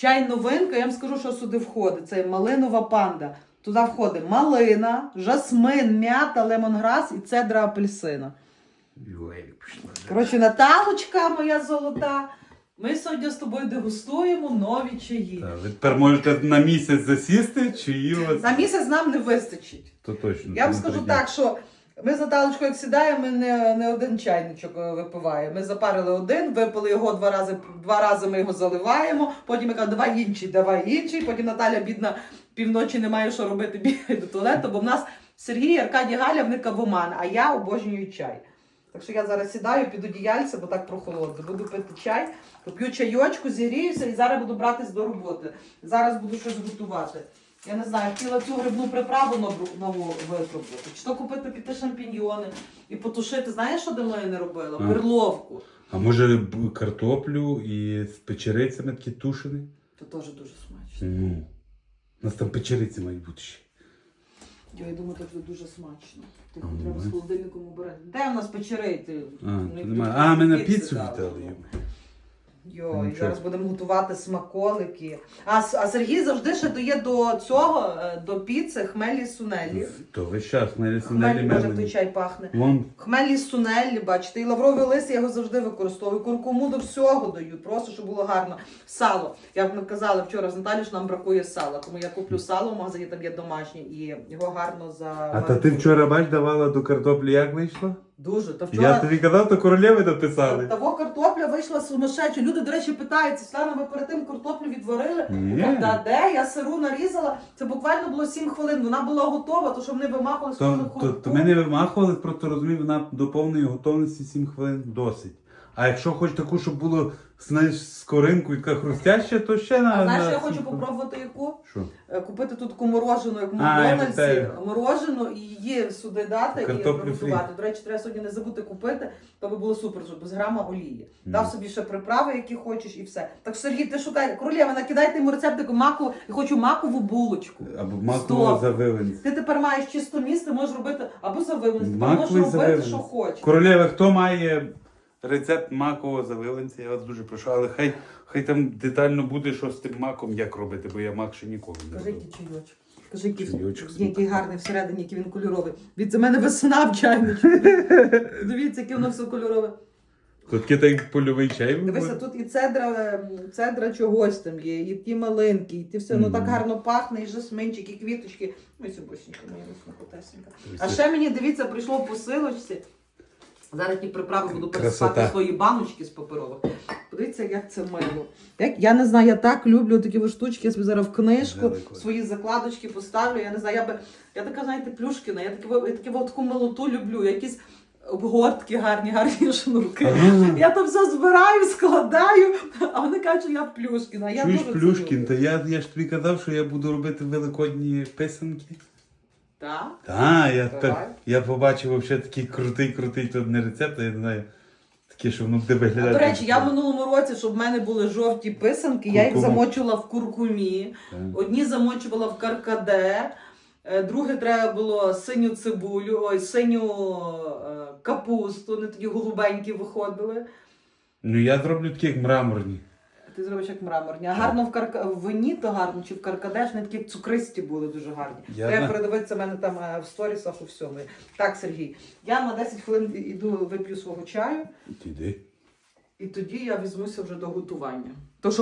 Чай новинка, я вам скажу, що сюди входить. Це малинова панда. Туди входить малина, жасмин, м'ята, лемонграс і цедра апельсина. Коротше, Наталочка моя золота. Ми сьогодні з тобою дегустуємо нові чаї. Так, ви тепер можете на місяць засісти, чи вас? На місяць нам не вистачить. То точно. Я вам скажу так, що ми з Наталочкою, як сідаємо, ми не, не один чайничок е, випиваємо. Ми запарили один, випили його два рази, два рази ми його заливаємо, потім я кажу, давай інший, давай інший. Потім Наталя, бідна, півночі не має що робити, бігає до туалету, бо в нас Сергій, Аркадій Галя, вони кавоман, а я обожнюю чай. Так що я зараз сідаю під одіяльце, бо так прохолодно. Буду пити чай, поп'ю чайочку, зігріюся і зараз буду братись до роботи. Зараз буду щось готувати. Я не знаю, хотіла цю грибну приправу нову, нову випробувати. Чи то купити піти шампіньйони і потушити. Знаєш, що давно я не робила? А. Перловку. А може картоплю і з печерицями такі тушені? То теж дуже смачно. Ну. У нас там печериці мають бути ще. Я думаю, це буде дуже смачно. Ти А, треба з холодильником обирати. Де в нас печерити? А, Ну, а ми на піцу дали. Йой, Нічого. зараз будемо готувати смаколики. А, С- а Сергій завжди ще дає до цього, е, до піци хмелі сунелі. То весь час на Хмелі, може, той чай пахне. Вон Хмелі сунелі, бачите, і лавровий лист я його завжди використовую. Куркуму до всього даю, просто щоб було гарно. Сало. Як ми казали вчора з Наталією, що нам бракує сала. Тому я куплю сало, в магазині там є домашнє, і його гарно за. А та ти вчора бач давала до картоплі як вийшло? Дуже. Та Я тобі казав, то королеви написали. того картопля вийшла сумасшедша. Люди, до речі, питаються, Світлана, ви перед тим картоплю відварили? Ні. Та де? Я сиру нарізала. Це буквально було 7 хвилин. Вона була готова, то що вони вимахали з То, то, то ми не вимахували, просто розумів, вона до повної готовності 7 хвилин досить. А якщо хоч таку, щоб було знаєш, з коринкою така хрустяща, то ще на. А знаєш, на я хочу попробувати яку? Що? Е, Купити тут таку морожену, як в А, я Макдональдсі, пам'ятаю. морожену і її сюди дати і Картоплю приготувати. До речі, треба сьогодні не забути купити, то би було супер, щоб без грама олії. Дав собі ще приправи, які хочеш, і все. Так Сергій, ти шукай, королева, накидайте йому рецептику маку, і хочу макову булочку. Або макова Стоп. завивинці. Ти тепер маєш чисто місце, можеш робити або Маковий можеш робити, завивленець. що хочеш. Королева, хто має рецепт макового завиленця, я вас дуже прошу, але хай, хай там детально буде, що з тим маком, як робити, бо я мак ще ніколи не Кажи, який чайочок. Кажи, який, Чайочок який гарний всередині, який він кольоровий. Від за мене весна в чайничку. Дивіться, яке воно все кольорове. Тут таке так польовий чай. Дивися, тут і цедра, ем, цедра чогось там є, і ті маленькі, і ті все, ну так гарно пахне, і жасминчик, і квіточки. Ось бусінька моя смакотесенька. А ще мені, дивіться, прийшло в посилочці. Зараз ті приправи буду пересипати свої баночки з паперових. Подивіться, як це мило. Як, я не знаю, я так люблю такі штучки, я собі зараз в книжку, свої закладочки поставлю. Я не знаю, я би. Я така, знаєте, плюшкіна, я такі, я такі, таку милоту люблю, якісь обгортки гарні, гарні шнурки. Ага. Я то все збираю, складаю, а вони кажуть, що я Плюшкіна. Я Чуєш, Плюшкін, та я, я ж тобі казав, що я буду робити великодні писанки. Так? Так, я, Давай. так, я побачив взагалі такий крутий, крутий тут не рецепт, а я не знаю, таке, що воно буде А, виглядати. до речі, я в минулому році, щоб в мене були жовті писанки, я їх Куркуму. замочувала в куркумі, Так. одні замочувала в каркаде, е, друге треба було синю цибулю, ой, синю е, капусту, вони тоді голубенькі виходили. Ну я зроблю такі, як мраморні. Ти зробиш як мраморні. А гарно в, карка... в вині то гарно, чи в каркадеш, вони такі цукристі були дуже гарні. Я Треба знаю. передивитися в мене там е, в сторісах у всьому. Так, Сергій, я на 10 хвилин іду вип'ю свого чаю, Іди. і тоді я візьмуся вже до готування.